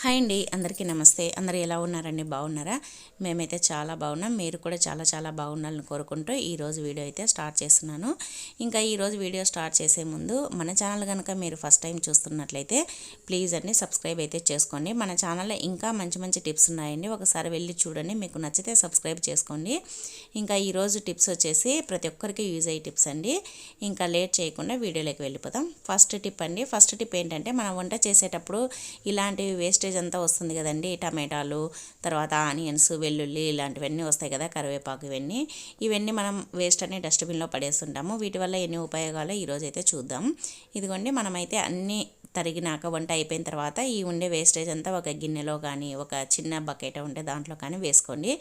Hi అండి అందరికీ నమస్తే. అందరు ఎలా ఉన్నారండి? బాగున్నారా? మేమైతే చాలా బాగున్నాం. మీరు కూడా చాలా చాలా బాగుండాలని కోరుకుంటూ ఈరోజు వీడియో అయితే స్టార్ట్ చేస్తున్నాను. ఇంకా ఈరోజు వీడియో స్టార్ట్ చేసే ముందు మన ఛానల్ కనుక మీరు ఫస్ట్ టైం చూస్తున్నట్లయితే ప్లీజ్ అండి సబ్స్క్రైబ్ అయితే చేసుకోండి. మన ఛానల్లో ఇంకా మంచి మంచి టిప్స్ ఉన్నాయండి. ఒకసారి వెళ్ళి చూడండి. మీకు నచ్చితే సబ్స్క్రైబ్ చేసుకోండి. ఇంకా ఈరోజు టిప్స్ వచ్చేసి ప్రతి ఒక్కరికి యూజ్ అయ్యే టిప్స్ అండి. ఇంకా లేట్ చేయకుండా వీడియోలోకి వెళ్ళిపోతాం. ఫస్ట్ టిప్ అండి. ఫస్ట్ టిప్ ఏంటంటే మనం వంట చేసేటప్పుడు ఇలాంటివి వేస్ట్ వేస్టేజ్ అంతా వస్తుంది కదండి. టమాటాలు తర్వాత ఆనియన్స్ వెల్లుల్లి ఇలాంటివన్నీ వస్తాయి కదా కరివేపాకు ఇవన్నీ. ఇవన్నీ మనం వేస్ట్ అనే డస్ట్బిన్లో పడేస్తుంటాము. వీటి వల్ల ఎన్ని ఉపయోగాలు ఈరోజు అయితే చూద్దాం. ఇదిగోండి మనమైతే అన్నీ తరిగినాక వంట అయిపోయిన తర్వాత ఈ ఉండే వేస్టేజ్ అంతా ఒక గిన్నెలో కానీ ఒక చిన్న బకెట్ ఉంటే దాంట్లో కానీ వేసుకోండి.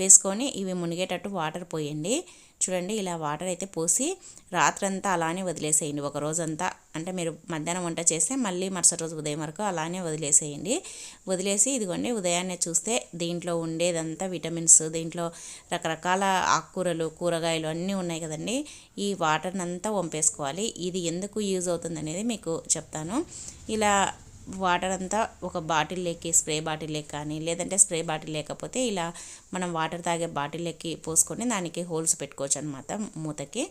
వేసుకొని ఇవి మునిగేటట్టు వాటర్ పోయండి. చూడండి ఇలా వాటర్ అయితే పోసి రాత్రంతా అలానే వదిలేసేయండి. ఒక రోజంతా అంటే మీరు మధ్యాహ్నం వంట చేస్తే మళ్ళీ మరుసటి రోజు ఉదయం వరకు అలానే వదిలేసేయండి. వదిలేసి ఇదిగోండి ఉదయాన్నే చూస్తే దీంట్లో ఉండేదంతా విటమిన్స్ దీంట్లో రకరకాల ఆకుకూరలు కూరగాయలు అన్నీ ఉన్నాయి కదండి. ఈ వాటర్ని అంతా వంపేసుకోవాలి. ఇది ఎందుకు యూజ్ అవుతుంది అనేది మీకు చెప్తాను. ఇలా వాటర్ అంతా ఒక బాటిల్ లెక్కి స్ప్రే బాటిల్ లెక్క కానీ లేదంటే స్ప్రే బాటిల్ లేకపోతే ఇలా మనం వాటర్ తాగే బాటిల్ లెక్కి పోసుకొని దానికి హోల్స్ పెట్టుకోవచ్చు అనమాట మూతకి.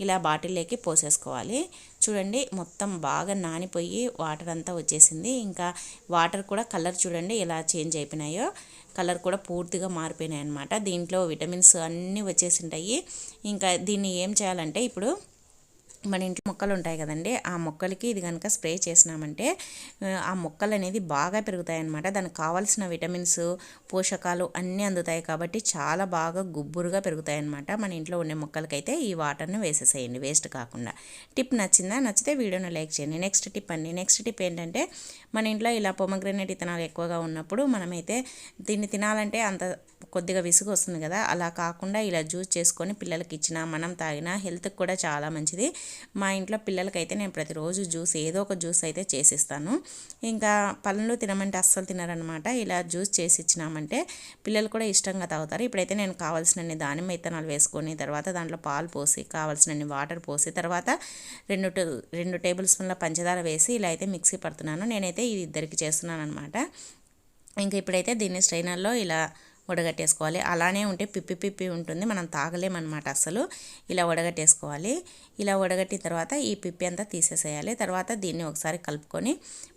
ఇలా బాటిల్ లెక్కి పోసేసుకోవాలి. చూడండి మొత్తం బాగా నానిపోయి వాటర్ అంతా వచ్చేసింది. ఇంకా వాటర్ కూడా కలర్ చూడండి ఎలా చేంజ్ అయిపోయినాయో. కలర్ కూడా పూర్తిగా మారిపోయినాయి అనమాట దీంట్లో విటమిన్స్ అన్నీ వచ్చేసింటాయి ఇంకా దీన్ని ఏం చేయాలంటే ఇప్పుడు మన ఇంట్లో మొక్కలు ఉంటాయి కదండి ఆ మొక్కలకి ఇది కనుక స్ప్రే చేసినామంటే ఆ మొక్కలు అనేది బాగా పెరుగుతాయన్నమాట. దానికి కావాల్సిన విటమిన్స్ పోషకాలు అన్నీ అందుతాయి కాబట్టి చాలా బాగా గుబ్బురుగా పెరుగుతాయన్నమాట. మన ఇంట్లో ఉండే మొక్కలకైతే ఈ వాటర్ని వేసేసేయండి వేస్ట్ కాకుండా. టిప్ నచ్చిందా? నచ్చితే వీడియోని లైక్ చేయండి. నెక్స్ట్ టిప్ అండి. నెక్స్ట్ టిప్ ఏంటంటే మన ఇంట్లో ఇలా పొమగ్రనేట్ ఇతనాలు ఎక్కువగా ఉన్నప్పుడు మనమైతే దీన్ని తినాలంటే అంత కొద్దిగా విసుగు వస్తుంది కదా. అలా కాకుండా ఇలా జ్యూస్ చేసుకొని పిల్లలకి ఇచ్చినా మనం తాగినా హెల్త్కి కూడా చాలా మంచిది. మా ఇంట్లో పిల్లలకైతే నేను ప్రతిరోజు జ్యూస్ ఏదో ఒక జ్యూస్ అయితే చేసిస్తాను. ఇంకా పళ్ళు తినమంటే అస్సలు తినరనమాట ఇలా జ్యూస్ చేసి ఇచ్చినామంటే పిల్లలు కూడా ఇష్టంగా తాగుతారు. ఇప్పుడైతే నేను కావాల్సినన్ని దానిమ్మ విత్తనాలు వేసుకొని తర్వాత దాంట్లో పాలు పోసి కావాల్సినన్ని వాటర్ పోసి తర్వాత రెండు రెండు టేబుల్ స్పూన్ల పంచదార వేసి ఇలా అయితే మిక్సీ పడుతున్నాను. నేనైతే ఇది ఇద్దరికి చేస్తున్నాను అనమాట ఇంకా ఇప్పుడైతే దీన్ని స్ట్రైనర్లో ఇలా వడగట్టేసుకోవాలి. అలానే ఉంటే పిప్పి పిప్పి ఉంటుంది. మనం తాగలేమన్నమాట అసలు. ఇలా వడగట్టేసుకోవాలి. ఇలా వడగట్టిన తర్వాత ఈ పిప్పి అంతా తీసేసేయాలి. తర్వాత దీన్ని ఒకసారి కలుపుకొని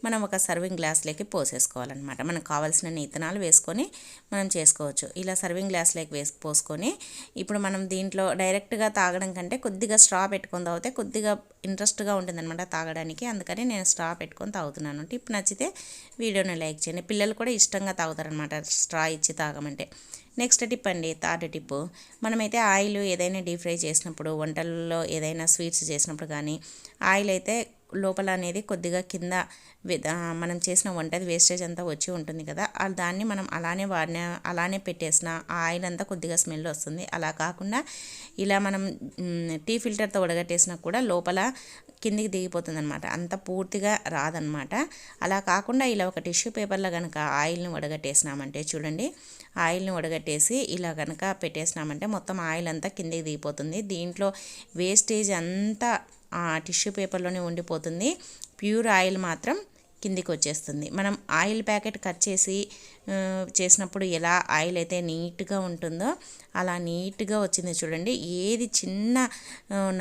మనం ఒక సర్వింగ్ గ్లాస్లోకి పోసేసుకోవాలన్నమాట. మనకు కావాల్సిన ఇత్తనాలు వేసుకొని మనం చేసుకోవచ్చు. ఇలా సర్వింగ్ గ్లాస్లోకి వేసి పోసుకొని ఇప్పుడు మనం దీంట్లో డైరెక్ట్గా తాగడం కంటే కొద్దిగా స్ట్రా పెట్టుకొని తాగితే కొద్దిగా ఇంట్రెస్ట్గా ఉంటుందన్నమాట తాగడానికి. అందుకని నేను స్ట్రా పెట్టుకొని తాగుతున్నాను. టిప్ నచ్చితే వీడియోని లైక్ చేయండి. పిల్లలు కూడా ఇష్టంగా తాగుతారనమాట స్ట్రా ఇచ్చి తాగమని అంటే నెక్స్ట్ టిప్ అండి థర్డ్ టిప్ మనమైతే ఆయిల్ ఏదైనా డీప్ ఫ్రై చేసినప్పుడు వంటల్లో ఏదైనా స్వీట్స్ చేసినప్పుడు కానీ ఆయిల్ అయితే లోపల అనేది కొద్దిగా కింద మనం చేసిన వంటది వేస్టేజ్ అంతా వచ్చి ఉంటుంది కదా. దాన్ని మనం అలానే వాడిన అలానే పెట్టేసిన ఆ ఆయిల్ అంతా కొద్దిగా స్మెల్ వస్తుంది. అలా కాకుండా ఇలా మనం టీ ఫిల్టర్తో ఉడగట్టేసినా కూడా లోపల కిందికి దిగిపోతుంది అనమాట అంత పూర్తిగా రాదనమాట అలా కాకుండా ఇలా ఒక టిష్యూ పేపర్లో కనుక ఆయిల్ని వడగట్టేసినామంటే చూడండి. ఆయిల్ని వడగట్టేసి ఇలా కనుక పెట్టేసినామంటే మొత్తం ఆయిల్ అంతా కిందికి దిగిపోతుంది. దీంట్లో వేస్టేజ్ అంతా టిష్యూ పేపర్లోనే ఉండిపోతుంది. ప్యూర్ ఆయిల్ మాత్రం కిందికి వచ్చేస్తుంది మనం ఆయిల్ ప్యాకెట్ కట్ చేసి చేసినప్పుడు ఎలా ఆయిల్ అయితే నీట్గా ఉంటుందో అలా నీట్గా వచ్చింది చూడండి. ఏది చిన్న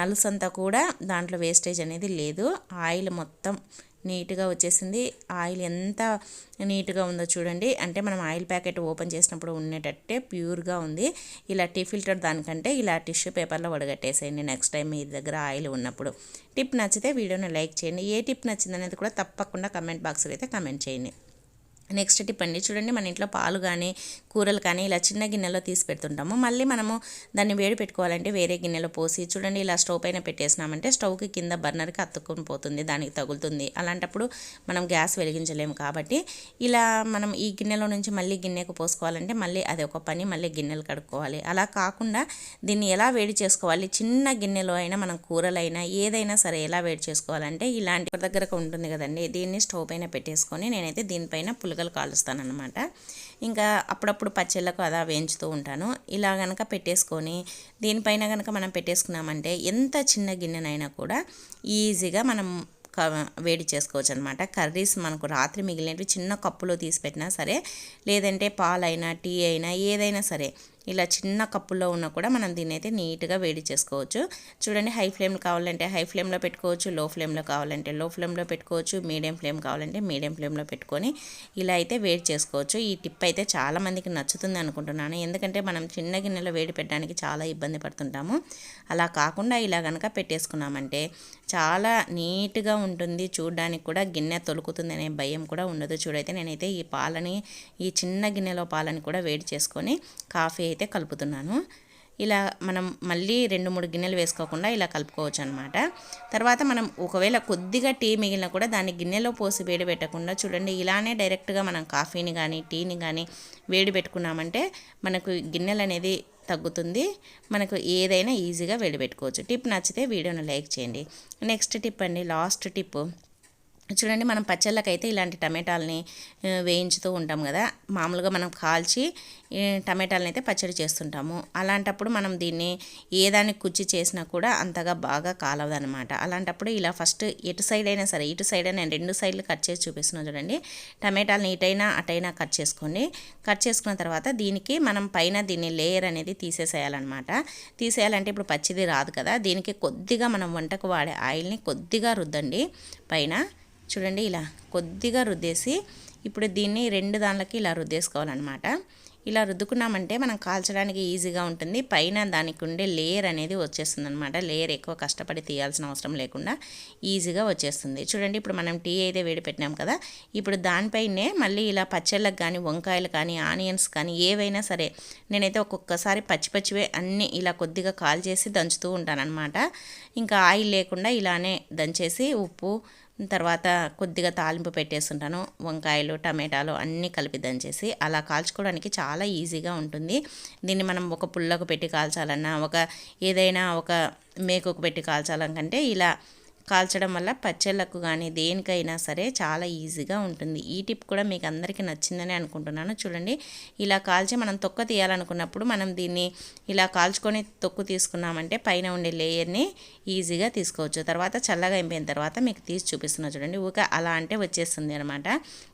నలుసంతా కూడా దాంట్లో వేస్టేజ్ అనేది లేదు. ఆయిల్ మొత్తం నీట్గా వచ్చేసింది. ఆయిల్ ఎంత నీట్గా ఉందో చూడండి. అంటే మనం ఆయిల్ ప్యాకెట్ ఓపెన్ చేసినప్పుడు ఉండేటట్టే ప్యూర్గా ఉంది. ఇలా టీ ఫిల్టర్ దానికంటే ఇలా టిష్యూ పేపర్లో వడగట్టేసేయండి నెక్స్ట్ టైం మీ దగ్గర ఆయిల్ ఉన్నప్పుడు. టిప్ నచ్చితే వీడియోని లైక్ చేయండి. ఏ టిప్ నచ్చింది అనేది కూడా తప్పకుండా కమెంట్ బాక్స్లో అయితే కమెంట్ చేయండి. నెక్స్ట్ టిప్ అండి. చూడండి మన ఇంట్లో పాలు కానీ కూరలు కానీ ఇలా చిన్న గిన్నెలో తీసి పెడుతుంటాము. మళ్ళీ మనము దాన్ని వేడి పెట్టుకోవాలంటే వేరే గిన్నెలో పోసి చూడండి ఇలా స్టవ్ పైన పెట్టేసినామంటే స్టవ్కి కింద బర్నర్కి అత్తుకొని పోతుంది దానికి తగులుతుంది. అలాంటప్పుడు మనం గ్యాస్ వెలిగించలేము కాబట్టి ఇలా మనం ఈ గిన్నెలో నుంచి మళ్ళీ గిన్నెకు పోసుకోవాలంటే మళ్ళీ అది ఒక పని మళ్ళీ గిన్నెలు కడుక్కోవాలి. అలా కాకుండా దీన్ని ఎలా వేడి చేసుకోవాలి? చిన్న గిన్నెలో అయినా మనం కూరలైనా ఏదైనా సరే ఎలా వేడి చేసుకోవాలంటే ఇలాంటి దగ్గరకు ఉంటుంది కదండి దీన్ని స్టవ్ పైన పెట్టేసుకొని నేనైతే దీనిపైన పులి పులకలు కాలుస్తానమాట ఇంకా అప్పుడప్పుడు పచ్చళ్ళకు అదా వేయించుతూ ఉంటాను. ఇలా కనుక పెట్టేసుకొని దీనిపైన కనుక మనం పెట్టేసుకున్నామంటే ఎంత చిన్న గిన్నెనైనా కూడా ఈజీగా మనం క- వేడి చేసుకోవచ్చు అనమాట కర్రీస్ మనకు రాత్రి మిగిలినవి చిన్న కప్పులో తీసి పెట్టినా సరే లేదంటే పాలైనా టీ అయినా ఏదైనా సరే ఇలా చిన్న కప్పులో ఉన్నా కూడా మనం దీన్ని అయితే నీట్గా వేడి చేసుకోవచ్చు. చూడండి హై ఫ్లేమ్ కావాలంటే హై ఫ్లేమ్లో పెట్టుకోవచ్చు లో ఫ్లేమ్లో కావాలంటే లో ఫ్లేమ్లో పెట్టుకోవచ్చు మీడియం ఫ్లేమ్ కావాలంటే మీడియం ఫ్లేమ్లో పెట్టుకొని ఇలా అయితే వేడి చేసుకోవచ్చు. ఈ టిప్ అయితే చాలా మందికి నచ్చుతుంది అనుకుంటున్నాను. ఎందుకంటే మనం చిన్న గిన్నెలో వేడి పెట్టడానికి చాలా ఇబ్బంది పడుతుంటాము. అలా కాకుండా ఇలా కనుక పెట్టేసుకున్నామంటే చాలా నీట్గా ఉంటుంది. చూడడానికి కూడా గిన్నె తొలుకుతుంది అనే భయం కూడా ఉండదు. చూడైతే నేనైతే ఈ పాలని ఈ చిన్న గిన్నెలో పాలని కూడా వేడి చేసుకొని కాఫీ అయితే కలుపుతున్నాను. ఇలా మనం మళ్ళీ రెండు మూడు గిన్నెలు వేసుకోకుండా ఇలా కలుపుకోవచ్చు అనమాట తర్వాత మనం ఒకవేళ కొద్దిగా టీ మిగిలిన కూడా దాన్ని గిన్నెలో పోసి వేడి పెట్టకుండా చూడండి ఇలానే డైరెక్ట్గా మనం కాఫీని కానీ టీని కానీ వేడి పెట్టుకున్నామంటే మనకు గిన్నెలు అనేది తగ్గుతుంది. మనకు ఏదైనా ఈజీగా వేడి పెట్టుకోవచ్చు. టిప్ నచ్చితే వీడియోను లైక్ చేయండి. నెక్స్ట్ టిప్ అండి లాస్ట్ టిప్. చూడండి మనం పచ్చళ్ళకైతే ఇలాంటి టమాటాలని వేయించుతూ ఉంటాం కదా. మామూలుగా మనం కాల్చి టమాటాలని అయితే పచ్చడి చేస్తుంటాము. అలాంటప్పుడు మనం దీన్ని ఏ కుచ్చి చేసినా కూడా అంతగా బాగా కాలవదనమాట. అలాంటప్పుడు ఇలా ఫస్ట్ ఎటు సైడ్ అయినా సరే ఇటు సైడ్ అయినా రెండు సైడ్లు కట్ చేసి చూపిస్తున్నాను చూడండి. టమాటాలని ఇటైనా అటైనా కట్ చేసుకోండి. కట్ చేసుకున్న తర్వాత దీనికి మనం పైన దీన్ని లేయర్ అనేది తీసేసేయాలన్నమాట. తీసేయాలంటే ఇప్పుడు పచ్చిది రాదు కదా. దీనికి కొద్దిగా మనం వంటకు వాడే ఆయిల్ని కొద్దిగా రుద్దండి. పైన చూడండి ఇలా కొద్దిగా రుద్దేసి ఇప్పుడు దీన్ని రెండు దానిలకి ఇలా రుద్దేసుకోవాలన్నమాట. ఇలా రుద్దుకున్నామంటే మనం కాల్చడానికి ఈజీగా ఉంటుంది. పైన దానికి ఉండే లేయర్ అనేది వచ్చేస్తుంది అనమాట లేయర్ ఎక్కువ కష్టపడి తీయాల్సిన అవసరం లేకుండా ఈజీగా వచ్చేస్తుంది. చూడండి ఇప్పుడు మనం టీ అయితే వేడి పెట్టినాం కదా. ఇప్పుడు దానిపైనే మళ్ళీ ఇలా పచ్చళ్ళకి కానీ వంకాయలు కానీ ఆనియన్స్ కానీ ఏవైనా సరే నేనైతే ఒక్కొక్కసారి పచ్చి పచ్చివే అన్నీ ఇలా కొద్దిగా కాల్ చేసి దంచుతూ ఉంటానన్నమాట. ఇంకా ఆయిల్ లేకుండా ఇలానే దంచేసి ఉప్పు తర్వాత కొద్దిగా తాలింపు పెట్టేస్తుంటాను వంకాయలు టమాటాలు అన్నీ కలిపి దంచేసి అలా కాల్చుకోవడానికి చాలా ఈజీగా ఉంటుంది. దీన్ని మనం ఒక పుల్లకు పెట్టి కాల్చాలన్నా ఒక ఏదైనా ఒక మేకకు పెట్టి కాల్చాలనుకంటే ఇలా కాల్చడం వల్ల పచ్చళ్ళకు కానీ దేనికైనా సరే చాలా ఈజీగా ఉంటుంది. ఈ టిప్ కూడా మీకు అందరికీ నచ్చిందని అనుకుంటున్నాను. చూడండి ఇలా కాల్చి మనం తొక్క తీయాలనుకున్నప్పుడు మనం దీన్ని ఇలా కాల్చుకొని తొక్కు తీసుకున్నామంటే పైన ఉండే లేయర్ని ఈజీగా తీసుకోవచ్చు. తర్వాత చల్లగా అయిపోయిన తర్వాత మీకు తీసి చూపిస్తున్నా చూడండి ఊక అలా అంటే వచ్చేస్తుంది అనమాట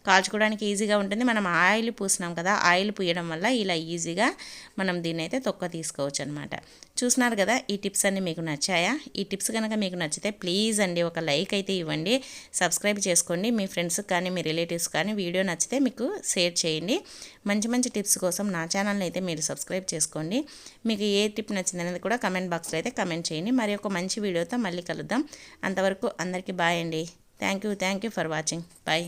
కాల్చుకోవడానికి ఈజీగా ఉంటుంది. మనం ఆయిల్ పూసినాం కదా ఆయిల్ పూయడం వల్ల ఇలా ఈజీగా మనం దీన్ని అయితే తొక్క తీసుకోవచ్చు అనమాట చూస్తున్నారు కదా ఈ టిప్స్ అన్నీ మీకు నచ్చాయా? ఈ టిప్స్ కనుక మీకు నచ్చితే ప్లీజ్ అండి ఒక లైక్ అయితే ఇవ్వండి. సబ్స్క్రైబ్ చేసుకోండి. మీ ఫ్రెండ్స్కి కానీ మీ రిలేటివ్స్ కానీ వీడియో నచ్చితే మీకు షేర్ చేయండి. మంచి మంచి టిప్స్ కోసం నా ఛానల్ని అయితే మీరు సబ్స్క్రైబ్ చేసుకోండి. మీకు ఏ టిప్ నచ్చింది అనేది కూడా కమెంట్ బాక్స్లో అయితే కమెంట్ చేయండి. మరి ఒక మంచి వీడియోతో మళ్ళీ కలుద్దాం. అంతవరకు అందరికీ బాయ్ అండి. Thank you thank you for watching. Bye.